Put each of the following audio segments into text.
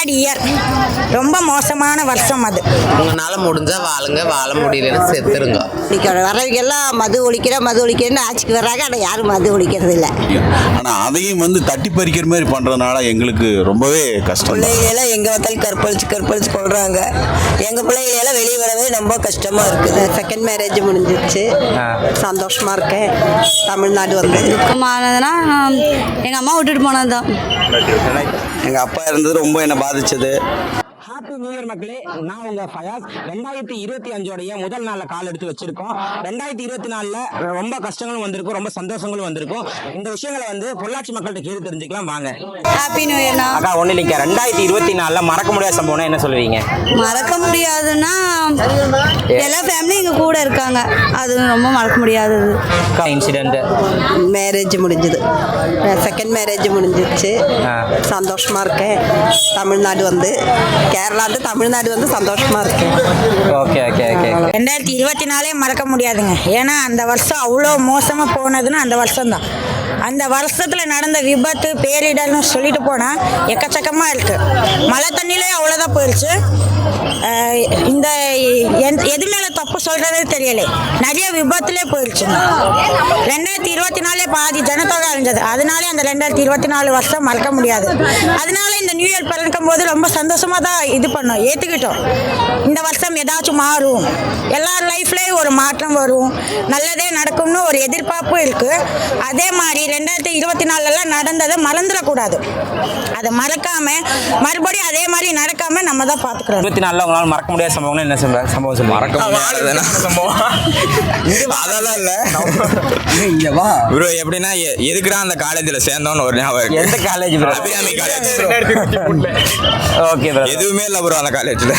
Bad year ரொம்ப மோசமான வருஷம் அது. உங்களால முடிஞ்சா வாழுங்க வாழ முடியலன்னு செத்துருங்க. ஒழிக்கணும் வரவங்க எல்லாம் மது ஒழிக்கிற மது ஒழிக்கிறேன்னு ஆட்சிக்கு வர்றாங்க ஆனால் யாரும் மது ஒழிக்கிறது இல்லை. ஆனால் அதையும் வந்து தட்டி பறிக்கிற மாதிரி பண்ணுறதுனால எங்களுக்கு ரொம்பவே கஷ்டம் பிள்ளைகளெல்லாம் எங்கே பார்த்தாலும் கற்பழிச்சு கற்பழிச்சு கொள்றாங்க. எங்கள் பிள்ளைகளெல்லாம் வெளியே வரவே ரொம்ப கஷ்டமாக இருக்குது. செகண்ட் மேரேஜ் முடிஞ்சிருச்சு. சந்தோஷமாக இருக்கேன். தமிழ்நாடு வந்து. துக்கமானதுன்னா எங்கள் அம்மா விட்டுட்டு போனது தான் எங்கள் அப்பா இருந்தது ரொம்ப என்னை பாதிச்சது. இயர் மக்களே நான் உங்க ஃபயாஸ். ரெண்டாயிரத்தி இருபத்தி அஞ்சோடைய முதல் நாள்ல கால் எடுத்து வச்சிருக்கோம். ரெண்டாயிரத்தி இருபத்தி நாலுல ரொம்ப கஷ்டங்களும் வந்திருக்கும் ரொம்ப சந்தோஷங்களும் வந்திருக்கும். இந்த விஷயங்களை வந்து பொள்ளாச்சி மக்கள்கிட்ட கேட்டு தெரிஞ்சுக்கலாம் வாங்க. ஹாப்பி நியூ இயர்னா அக்கா ஒண்ணு இல்லைங்க. ரெண்டாயிரத்தி இருபத்தி நாலுல மறக்க முடியாத சம்பவம்னா என்ன சொல்லுவீங்க? மறக்க முடியாதுன்னா எல்லா ஃபேமிலியும் எங்கள் கூட இருக்காங்க. அது ரொம்ப மறக்க முடியாதது. இன்சிடென்ட் மேரேஜ் முடிஞ்சது. செகண்ட் மேரேஜ் முடிஞ்சிருச்சு. சந்தோஷமாக இருக்கேன். தமிழ்நாடு வந்து கேரளா to தமிழ்நாடு வந்து சந்தோஷமாக இருக்கேன் ஓகே ஓகே ஓகே ரெண்டாயிரத்தி இருபத்தி நாலே மறக்க முடியாதுங்க. ஏன்னா அந்த வருஷம் அவ்வளோ மோசமாக போனதுன்னா அந்த வருஷம்தான். அந்த வருஷத்தில் நடந்த விபத்து பேரிடர்னு சொல்லிட்டு போனால் எக்கச்சக்கமாக இருக்குது மழை தண்ணியிலே அவ்வளோதான் போயிடுச்சு இந்த எது மேலே தப்பு சொல்கிறதே தெரியலை. நிறைய விபத்துலே போயிடுச்சு ரெண்டாயிரத்தி இருபத்தி நாலே பாதி ஜனத்தொகை அழிஞ்சது. அதனாலே அந்த ரெண்டாயிரத்தி இருபத்தி நாலு வருஷம் மறக்க முடியாது. அதனால இந்த நியூ இயர் பிறக்கும் போது ரொம்ப சந்தோஷமாக தான் இது பண்ணோம். ஏற்றுக்கிட்டோம் இந்த வருஷம் ஏதாச்சும் மாறும். எல்லார் லைஃப்லேயும் ஒரு மாற்றம் வரும். நல்லதே நடக்கும்னு ஒரு எதிர்பார்ப்பும் இருக்குது அதே மாதிரி ரெண்டாயிரத்தி இருபத்தி நாலுலாம் நடந்ததை மறந்துடக்கூடாது. அதை மறக்காம மறுபடியும் அதே மாதிரி நடக்காம நம்ம தான் பார்த்துக்கிறோம் இருபத்தி நாலுல உங்களால மறக்க முடியாத சம்பவம்னா என்ன சம்ப- சம்பவம் சொல்லுங்க. மறக்க அதெல்லாம் இல்லை. ப்ரோ எப்படின்னா எ- எதுக்குடா அந்த காலேஜில் சேர்ந்தோன்னு ஒரு ஞாபகம். எந்த college bro? Abirami college. Okay bro. எதுவுமே இல்லை ப்ரோ அந்த காலேஜில்.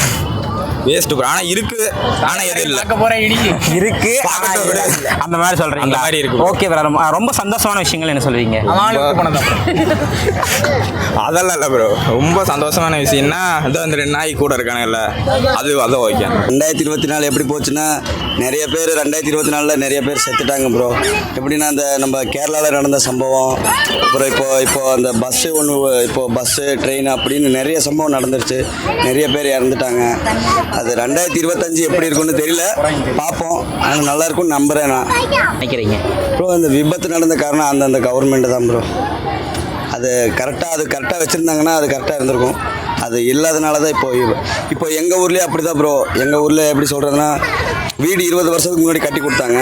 வேஸ்ட் ப்ரோ ஆனால் இருக்கு. ஆனால் எதுவும் இல்லை. இருக்கு. ஆனா பார்க்கட்டும் இல்ல. விடு. அந்த மாதிரி சொல்றீங்க அந்த மாதிரி இருக்கு. ஓகே ப்ரோ ரொம்ப சந்தோஷமான விஷயங்கள் என்ன சொல்வீங்க அதெல்லாம் இல்லை ப்ரோ ரொம்ப சந்தோஷமான விஷயம்னா இதோ அந்த ரெண்டு நாய் கூட இருக்கானுங்கல்ல அது அது ஓகே. ரெண்டாயிரத்தி இருபத்தி நாலு எப்படி போச்சுன்னா நிறைய பேர் ரெண்டாயிரத்தி இருபத்தி நாலில் நிறைய பேர் செத்துட்டாங்க ப்ரோ எப்படின்னா அந்த நம்ம கேரளாவில் நடந்த சம்பவம் அப்புறம் இப்போ இப்போ அந்த பஸ்ஸு ஒன்று இப்போ பஸ்ஸு ட்ரெயின் அப்படின்னு நிறைய சம்பவம் நடந்துருச்சு. நிறைய பேர் இறந்துட்டாங்க. அது ரெண்டாயிரத்தி இருபத்தஞ்சு எப்படி இருக்கும்னு தெரியல. பார்ப்போம். ஆனால் நல்லா இருக்கும்னு நம்புகிறேன் நான். நினைக்கிறீங்க? ப்ரோ அந்த விபத்து நடந்த காரணம் அந்தந்த கவர்மெண்ட் தான் ப்ரோ. அது கரெக்டாக அது கரெக்டாக வச்சுருந்தாங்கன்னா அது கரெக்டாக இருந்திருக்கும். அது இல்லாதனால தான் இப்போ இப்போ எங்கள் ஊர்லேயே அப்படி தான் ப்ரோ. எங்கள் ஊரில் எப்படி சொல்கிறதுனா வீடு இருபது வருஷத்துக்கு முன்னாடி கட்டி கொடுத்தாங்க.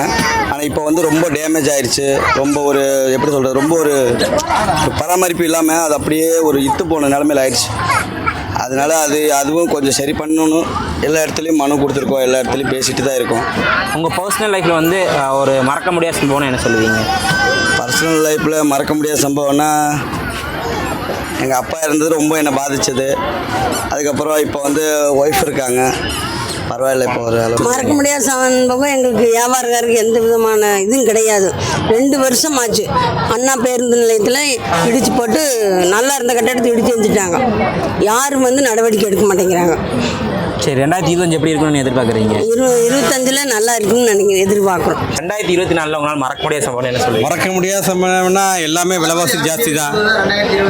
ஆனால் இப்போ வந்து ரொம்ப டேமேஜ் ஆயிடுச்சு ரொம்ப ஒரு எப்படி சொல்கிறது ரொம்ப ஒரு ஒரு பராமரிப்பு இல்லாமல் அது அப்படியே ஒரு இத்து போன நிலமையில ஆயிடுச்சு அதனால அது அதுவும் கொஞ்சம் சரி பண்ணணும். எல்லா இடத்துலையும் மனு கொடுத்துருக்கோம். எல்லா இடத்துலையும் பேசிட்டு தான் இருக்கோம். உங்க பர்சனல் லைஃப்ல வந்து ஒரு மறக்க முடியாத சம்பவம்னா என்ன சொல்லுவீங்க? பர்சனல் லைஃப்பில் மறக்க முடியாத சம்பவம்னா எங்கள் அப்பா இருந்தது ரொம்ப என்னை பாதிச்சது. அதுக்கப்புறம் இப்போ வந்து ஒய்ஃப் இருக்காங்க. பரவாயில்ல இப்போ ஒரு மறக்க முடியாத சம்பவம். எங்களுக்கு வியாபாரக்காரருக்கு எந்த விதமான இதுவும் கிடையாது. ரெண்டு வருஷம் ஆச்சு. அண்ணா பேருந்து நிலையத்தில் இடிச்சு போட்டு நல்லா இருந்த கட்டடத்தை இடிச்சு எழுந்துட்டாங்க யாரும் வந்து நடவடிக்கை எடுக்க மாட்டேங்கிறாங்க. சரி ரெண்டாயிரத்தி இருபத்தஞ்சு எப்படி இருக்கணும்னு எதிர்பார்க்குறீங்க? இரு இருபத்தஞ்சில் நல்லா இருக்குன்னு நினைக்கிறேன் எதிர்பார்க்குறோம். ரெண்டாயிரத்தி இருபத்தி நாலுல உங்களால் மறக்க முடியாத சம்பவம் என்ன சொல்லுவீங்க? மறக்க முடியாத சம்பளம்னா எல்லாமே விலைவாசி ஜாஸ்தி தான்.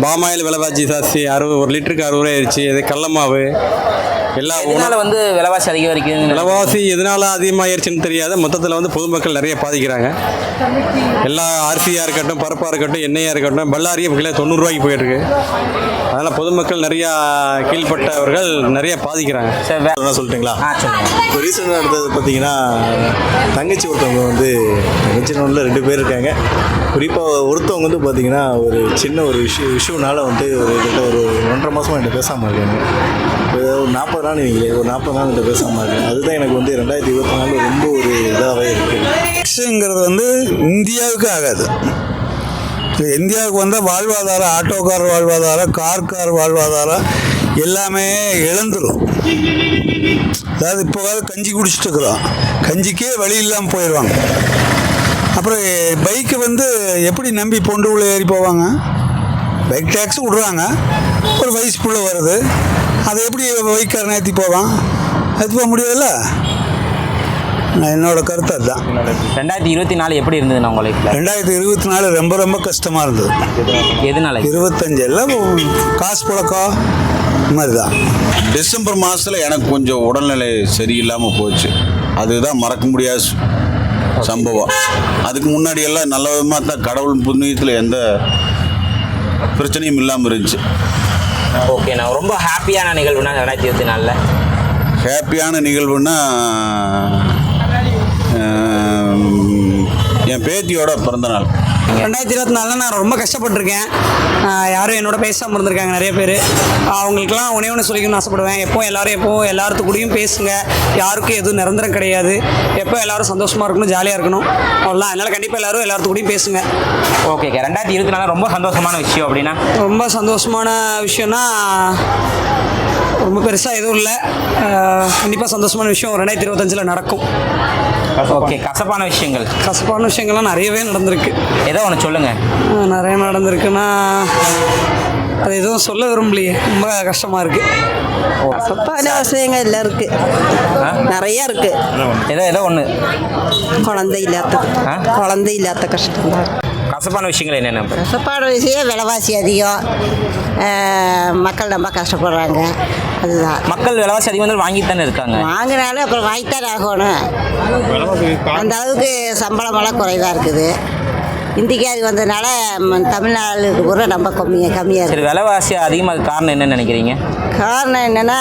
பாமாயில் விலைவாசி ஜாஸ்தி. அறுபது ஒரு லிட்டருக்கு அறுபது ரூபாய் ஆயிடுச்சு இது கடல மாவு. எல்லா இதனால வந்து விலைவாசி அதிகரிக்குது விலைவாசி எதனால அதிகமாகிருச்சுன்னு தெரியாது. மொத்தத்தில் வந்து பொதுமக்கள் நிறைய பாதிக்கிறாங்க. எல்லா அரிசியாக இருக்கட்டும் பருப்பாக இருக்கட்டும் எண்ணெயாக இருக்கட்டும் பல்லாரியே கிலோ தொண்ணூறுரூவாய்க்கு போயிட்டுருக்கு. அதனால் பொதுமக்கள் நிறையா கீழ்ப்பட்டவர்கள் நிறைய பாதிக்கிறாங்க. சரி என்ன சொல்லிட்டுங்களா? இப்போ ரீசெண்டாக நடந்தது பார்த்தீங்கன்னா தங்கச்சி ஒருத்தவங்க வந்து தங்கச்சி ஒன்றில் ரெண்டு பேர் இருக்காங்க. குறிப்பாக ஒருத்தவங்க வந்து பார்த்தீங்கன்னா ஒரு சின்ன ஒரு இஷ்யூ இஷ்யூனால வந்து ஒரு கிட்ட ஒரு ஒன்றரை மாதமாக என்கிட்ட பேசாமல் இருக்காங்க. இப்போ ஒரு நாற்பது நாள் நீங்களே ஒரு நாற்பது நாள் கிட்ட பேசாமல் இருக்காங்க அதுதான் எனக்கு வந்து ரெண்டாயிரத்தி இருபத்தி நாலு ரொம்ப ஒரு இதாகவே இருக்குது வந்து இந்தியாவுக்கு ஆகாது. இப்போ இந்தியாவுக்கு வந்தால் வாழ்வாதாரம் ஆட்டோக்கார் வாழ்வாதாரம் கார்கார் வாழ்வாதாரம் எல்லாமே இழந்துடும் அதாவது இப்போ கஞ்சி குடிச்சிட்டு இருக்கிறோம். கஞ்சிக்கே வழி இல்லாமல் போயிடுவாங்க அப்புறம் பைக்கு வந்து எப்படி நம்பி பொண்டு உள்ள ஏறி போவாங்க? பைக் டேக்ஸும் விடுறாங்க. ஒரு வயசு புள்ள வருது. அதை எப்படி பைக்காரன் ஏற்றி போவான்? ஏற்றி போக முடியாதுல்ல? நான் என்னோட கருத்து அதுதான். ரெண்டாயிரத்தி இருபத்தி நாலு எப்படி இருந்தது உங்க லைஃப்ல ரெண்டாயிரத்தி இருபத்தி நாலு ரொம்ப ரொம்ப கஷ்டமாக இருந்தது. எதனால? இருபத்தஞ்சு எல்லாம் காசு புழக்கம் மாதிரி தான். டிசம்பர் மாதத்தில் எனக்கு கொஞ்சம் உடல்நிலை சரியில்லாமல் போச்சு. அதுதான் மறக்க முடியாத சம்பவம். அதுக்கு முன்னாடி எல்லாம் நல்ல விதமாக தான் கடவுள் புண்ணியத்தில் எந்த பிரச்சனையும் இல்லாமல் இருந்துச்சு. ஓகேண்ணா ரொம்ப ஹாப்பியான நிகழ்வுனா ரெண்டாயிரத்தி இருபத்தி நாலில் ஹாப்பியான நிகழ்வுன்னா என் பேத்தியோட பிறந்தநாள். ரெண்டாயிரத்தி இருபத்தி நாலில் நான் ரொம்ப கஷ்டப்பட்டிருக்கேன். யாரும் என்னோட பேசாமல் இருந்திருக்காங்க நிறைய பேர். அவங்களுக்குலாம் உணவு ஒன்று சொல்லிக்கணும்னு ஆசைப்படுவேன். எப்போ எல்லாரும் எப்போ எல்லாத்து கூடயும் பேசுங்க. யாருக்கும் எதுவும் நிரந்தரம் கிடையாது. எப்போ எல்லாரும் சந்தோஷமாக இருக்கணும் ஜாலியாக இருக்கணும் அவ்வளோதான் அதனால் கண்டிப்பாக எல்லாரும் எல்லாத்து கூடயும் பேசுங்க. ஓகே ரெண்டாயிரத்தி இருபத்தி நாலு ரொம்ப சந்தோஷமான விஷயம் அப்படின்னா? ரொம்ப சந்தோஷமான விஷயம்னா ரொம்ப பெருசாக எதுவும் இல்லை. கண்டிப்பாக சந்தோஷமான விஷயம் ரெண்டாயிரத்தி இருபத்தஞ்சில் நடக்கும். ஓகே கசப்பான விஷயங்கள். கசப்பான விஷயங்கள்லாம் நிறையவே நடந்திருக்கு. ஏதோ ஒன்று சொல்லுங்கள் நிறைய நடந்திருக்குன்னா அது எதுவும் சொல்ல விரும்பலையே. ரொம்ப கஷ்டமாக இருக்குது தப்பான விஷயங்கள் எல்லாம் இருக்கு. நிறைய இருக்கு. ஏதோ ஏதோ ஒன்று குழந்தை இல்லாத? குழந்தை இல்லாத கஷ்டம் தான். கசப்பான விஷயங்கள் என்னென்ன? கஷ்டப்பாடு விஷயம் விலைவாசி அதிகம். மக்கள் ரொம்ப கஷ்டப்படுறாங்க. அதுதான். மக்கள் விலைவாசி அதிகம் வந்து வாங்கிட்டு தானே இருக்காங்க? வாங்கினாலும் அப்புறம் வாங்கித்தான் ஆகணும். அந்த அளவுக்கு சம்பளமெல்லாம் குறைவாக இருக்குது. இந்திக்காரி வந்ததுனால ம், தமிழ்நாடுக்கு பூரா ரொம்ப கம்மியாக கம்மியாக சரி இருக்குது விலைவாசி அதிகமாக காரணம் என்னன்னு நினைக்கிறீங்க? காரணம் என்னென்னா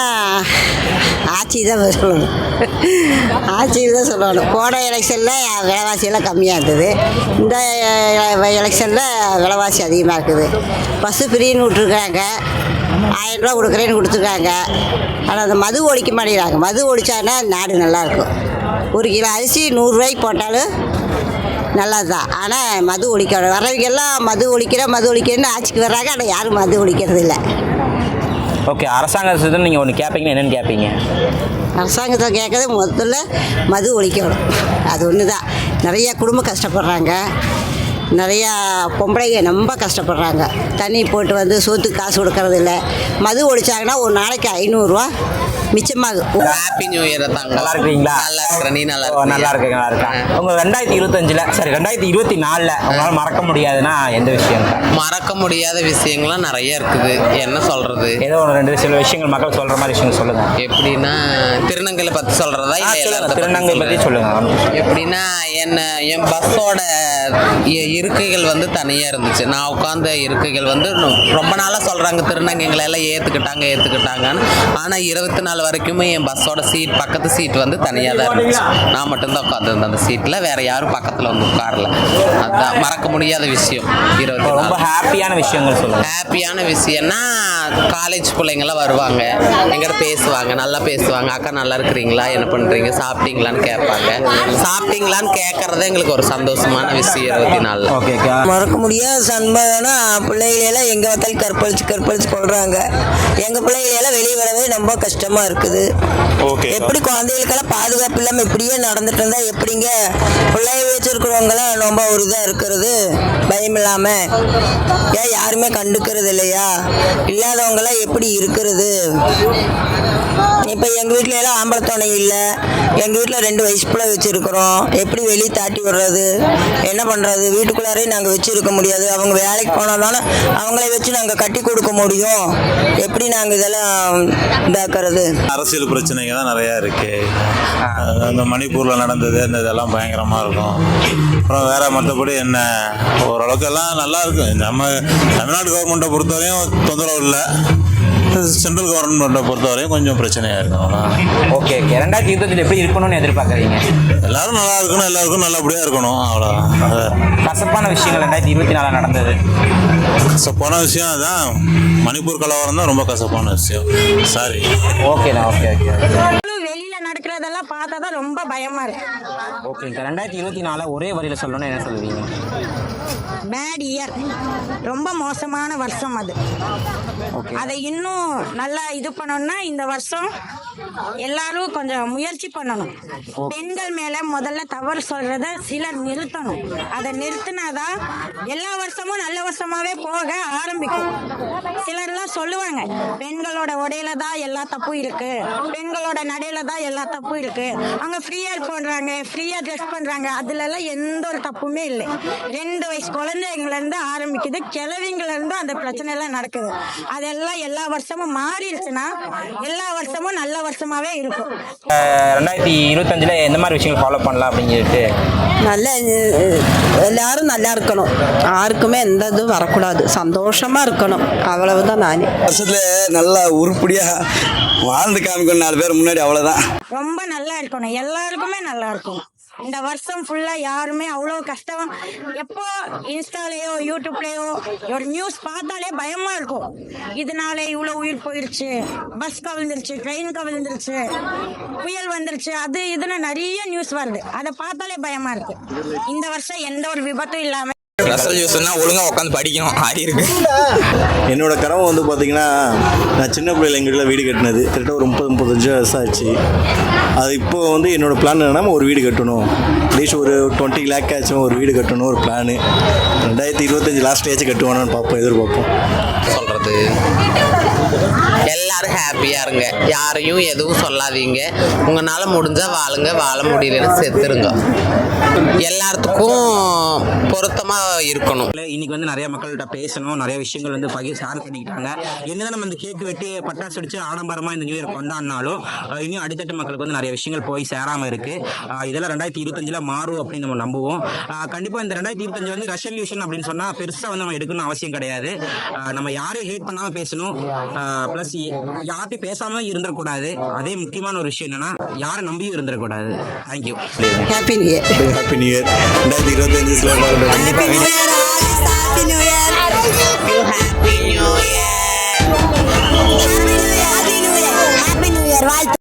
ஆட்சி தான் சொல்லணும். ஆட்சி தான் சொல்லணும். போன எலெக்ஷனில் விலைவாசியெல்லாம் கம்மியாக இருந்தது. இந்த எலெக்ஷனில் விலைவாசி அதிகமாக இருக்குது. பஸ்ஸு ஃப்ரீன்னு விட்ருக்காங்க ஆயிரம் ரூபா கொடுக்குறேன்னு கொடுத்துருக்காங்க. ஆனால் அந்த மது ஒழிக்க மாட்டேங்கிறாங்க. மது ஒழிச்சானா நாடு நல்லாயிருக்கும் ஒரு கிலோ அரிசி நூறுரூவாய்க்கு போட்டாலும் நல்லது தான் ஆனால் மது ஒழிக்கணும் வர்றவங்க எல்லாம் மது ஒழிக்கிற மது ஒழிக்கிறேன்னு ஆட்சிக்கு வர்றாங்க. ஆனால் யாரும் மது ஒழிக்கிறது இல்லை. ஓகே அரசாங்கத்தில் நீங்கள் ஒன்று கேட்பீங்கன்னா என்னென்னு கேட்பீங்க அரசாங்கத்தை கேட்கறது முதல்ல மது ஒழிக்கணும். அது ஒன்று தான் நிறைய குடும்பம் கஷ்டப்படுறாங்க. நிறையா பொம்பளைங்க ரொம்ப கஷ்டப்படுறாங்க. தண்ணி போட்டு வந்து சோத்துக்கு காசு கொடுக்கறது இல்லை. மது ஒழிச்சாங்கன்னா ஒரு நாளைக்கு ஐநூறுரூவா மிச்சமாகும் ஹாப்பி நியூ இயர் தாங்க நல்லா இருக்கிறீங்களா நல்லா இருக்கிறேன் நீ நல்லா ஓ, நல்லா இருக்கு நல்லா இருக்கேன் உங்க ரெண்டாயிரத்தி இருபத்தஞ்சில் சரி ரெண்டாயிரத்தி இருபத்தி நாலில் உங்களால் மறக்க முடியாதுன்னா எந்த விஷயம்? மறக்க முடியாத விஷயங்கள்லாம் நிறைய இருக்குது. என்ன சொல்றது? ஏதோ ஒரு ரெண்டு சில விஷயங்கள் மக்கள் சொல்ற மாதிரி விஷயங்கள் சொல்லுங்க. எப்படின்னா திருநங்கலை பத்தி சொல்றதா இல்ல திருநங்கை பற்றி சொல்லுங்க எப்படின்னா என்ன என் பஸ்ஸோட இருக்கைகள் வந்து தனியாக இருந்துச்சு. நான் உட்காந்த இருக்கைகள் வந்து ரொம்ப நாளாக சொல்கிறாங்க திருநங்கைகளை எல்லாம் ஏற்றுக்கிட்டாங்க ஏற்றுக்கிட்டாங்கன்னு ஆனால் இருபத்தி நாலு வரைக்குமே என் பஸ்ஸோட சீட் பக்கத்து சீட் வந்து தனியாக தான் இருந்துச்சு. நான் மட்டும்தான் உட்காந்துருந்தேன் அந்த சீட்டில் வேற யாரும் பக்கத்தில் வந்து உட்காரல. அதுதான் மறக்க முடியாத விஷயம். இருபத்தி ரொம்ப ஹாப்பியான விஷயங்கள் சொல்லுங்க. ஹாப்பியான விஷயம்னா காலேஜ் பிள்ளைங்களாம் வருவாங்க. எங்கிட்ட பேசுவாங்க. நல்லா பேசுவாங்க. அக்கா நல்லா இருக்கிறீங்களா? என்ன பண்ணுறீங்க சாப்பிட்டீங்களான்னு கேட்பாங்க. சாப்பிட்டீங்களான்னு கேட்கறது எங்களுக்கு ஒரு சந்தோஷமான விஷயம் இருபத்தி நாலில். ஓகே மறக்க முடியாத சம்பவம்னா பிள்ளைகளெல்லாம் எங்கே பார்த்தாலும் கற்பழிச்சு கற்பழிச்சு கொள்றாங்க எங்கள் பிள்ளைகளெல்லாம் வெளியே வரவே ரொம்ப கஷ்டமாக இருக்குது. ஓகே. எப்படி குழந்தைகளுக்கெல்லாம் பாதுகாப்பு இல்லாமல் இப்படியே நடந்துட்டு இருந்தா எப்படிங்க? பிள்ளைய வச்சிருக்கிறவங்களாம் ரொம்ப ஒரு இதாக இருக்கிறது. பயம் இல்லாமல் ஏன் யாருமே கண்டுக்கிறது இல்லையா? இல்லாதவங்களாம் எப்படி இருக்கிறது? இப்போ எங்கள் வீட்டில எல்லாம் ஆம்பளை துணை இல்லை. எங்கள் வீட்டில் ரெண்டு வயசு பிள்ளை வச்சுருக்குறோம். எப்படி வெளியே தாட்டி விடுறது? என்ன பண்ணுறது வீட்டுக்குள்ளாரே நாங்கள் வச்சுருக்க முடியாது. அவங்க வேலைக்கு போனதுனால அவங்கள வச்சு நாங்கள் கட்டி கொடுக்க முடியும். எப்படி நாங்கள் இதெல்லாம் இதாக்குறது? அரசியல் பிரச்சனைங்க தான் நிறையா இருக்குது அந்த மணிப்பூரில் நடந்தது இந்த இதெல்லாம் பயங்கரமாக இருக்கும். அப்புறம் வேற மற்றபடி என்ன? ஓரளவுக்கு எல்லாம் நல்லா இருக்கும். நம்ம தமிழ்நாடு கவர்மெண்ட்டை பொறுத்தவரையும் தொந்தரவு இல்லை. சென்ட்ரல் கவர்மெண்ட்டை பொறுத்தவரையும் கொஞ்சம் பிரச்சனையாக இருக்கும். ஓகே ஓகே ரெண்டாயிரத்தி இருபத்தஞ்சு எப்படி இருக்கணும்னு எதிர்பார்க்குறீங்க? எல்லாரும் நல்லா இருக்கணும் எல்லாருக்கும் நல்லபடியாக இருக்கணும். அவ்வளோதான் அது கசப்பான விஷயங்கள் ரெண்டாயிரத்தி இருபத்தி நாலில் நடந்தது. கசப்பான விஷயம் அதான் மணிப்பூர் கலவரம் தான் ரொம்ப கசப்பான விஷயம். சாரி ஓகேண்ணா ஓகே ஓகே வெளியில நடக்கிறதெல்லாம் பார்த்தா தான் ரொம்ப பயமா இருக்கு. ஓகேங்க ரெண்டாயிரத்தி இருபத்தி நாலு ஒரே வரியில் சொல்லணும்னா என்ன சொல்லுவீங்க? பேட் இயர் ரொம்ப மோசமான வருஷம் அது. அதை இன்னும் நல்லா இது பண்ணோம்னா இந்த வருஷம் எல்லாரும் கொஞ்சம் முயற்சி பண்ணணும். பெண்கள் மேல முதல்ல தவறு சொல்றத சிலர் நிறுத்தணும். அதை நிறுத்தினாதான் எல்லா வருஷமும் நல்ல வருஷமாவே போக ஆரம்பிக்கும். சிலர்லாம் சொல்லுவாங்க பெண்களோட உடையில தான் எல்லா தப்பும் இருக்கு. பெண்களோட நடையில தான் எல்லா தப்பும் இருக்கு அவங்க ஃப்ரீயா பண்றாங்க ஃப்ரீயா ட்ரெஸ் பண்றாங்க. அதுல எல்லாம் எந்த ஒரு தப்புமே இல்லை. ரெண்டு வயசு குழந்தைங்கள இருந்து ஆரம்பிக்குது. கிழவிங்கள இருந்து அந்த பிரச்சனை எல்லாம் நடக்குது. அதெல்லாம் எல்லா வருஷமும் மாறிடுச்சுன்னா எல்லா வருஷமும் நல்ல வருஷமாவே இருக்கும். ரெண்டாயிரத்தி இருபத்தஞ்சில் எந்த மாதிரி விஷயங்கள் ஃபாலோ பண்ணலாம் அப்படின்னு சொல்லிட்டு நல்ல எல்லாரும் நல்லா இருக்கணும். யாருக்குமே எந்த இதுவும் வரக்கூடாது. சந்தோஷமா இருக்கணும். அவ்வளவுதான் நான். வருஷத்துல நல்லா உருப்படியாக வாழ்ந்து காமிக்கணும். நாலு பேர் முன்னாடி அவ்வளோதான் ரொம்ப நல்லா இருக்கணும். எல்லாருக்குமே நல்லா இருக்கும். இந்த வருஷம் ஃபுல்லா யாருமே அவ்வளோ கஷ்டம் எப்போ இன்ஸ்டாலேயோ யூடியூப்லேயோ ஒரு நியூஸ் பார்த்தாலே பயமா இருக்கும். இதனால இவ்வளோ உயிர் போயிடுச்சு பஸ் கவிழ்ந்துருச்சு ட்ரெயின் கவிழ்ந்துருச்சு புயல் வந்துருச்சு. அது இதுன்னு நிறைய நியூஸ் வருது. அதை பார்த்தாலே பயமா இருக்கு. இந்த வருஷம் எந்த ஒரு விபத்தும் இல்லாம ரசல் யூஸ்னா ஒழுங்கா உட்காந்து படிக்கணும். ஆடி இருக்கு. என்னோட கனவு வந்து பார்த்தீங்கன்னா நான் சின்ன பிள்ளைல எங்கள் வீட்டில் வீடு கட்டினது. கரெக்டாக ஒரு முப்பது முப்பத்தஞ்சு வருஷம் ஆச்சு. அது இப்போ வந்து என்னோட பிளான் என்னன்னா ஒரு வீடு கட்டணும். அட்லீஸ்ட் ஒரு டுவெண்ட்டி லேக் ஆச்சும் ஒரு வீடு கட்டணும் ஒரு பிளானு ரெண்டாயிரத்தி இருபத்தஞ்சி லாஸ்ட் ஏச்சு கட்டுவானு பார்ப்போம் எதிர்பார்ப்போம். சொல்றது எல்லாரும் ஹாப்பியா இருங்க. யாரையும் எதுவும் சொல்லாதீங்க. உங்களால் முடிஞ்சால் வாழுங்க. வாழ முடியலன்னு செத்துருங்க. எல்லாத்துக்கும் பொருத்தமாக இருக்கணும். இன்னைக்கு வந்து நிறைய மக்கள்கிட்ட பேசணும். நிறைய விஷயங்கள் வந்து பகிர் ஷேர் பண்ணிக்கிட்டாங்க. என்னதான் நம்ம இந்த கேக் வெட்டி பட்டாசு அடிச்சு ஆடம்பரமாக இந்த நியூ இயர் கொண்டாடினாலும் இன்னும் அடித்தட்டு மக்களுக்கு வந்து நிறைய விஷயங்கள் போய் சேராமல் இருக்கு. இதெல்லாம் ரெண்டாயிரத்தி இருபத்தஞ்சில் மாறும் அப்படின்னு நம்ம நம்புவோம். கண்டிப்பாக இந்த ரெண்டாயிரத்தி இருபத்தஞ்சு வந்து ரெசல்யூஷன் அப்படின்னு சொன்னால் பெருசாக வந்து நம்ம எடுக்கணும்னு அவசியம் கிடையாது. நம்ம யாரையும் ஹேட் பண்ணாம பேசணும் ப்ளஸ் யார்ட்டையும் பேசாம இருந்துடக்கூடாது அதே முக்கியமான ஒரு விஷயம் என்னன்னா யாரை நம்பியும் இருந்துடக்கூடாது thank you happy new year happy new year ரெண்டாயிரத்தி இருபத்தஞ்சு happy new year Happy New Year. Happy new year வாழ்த்து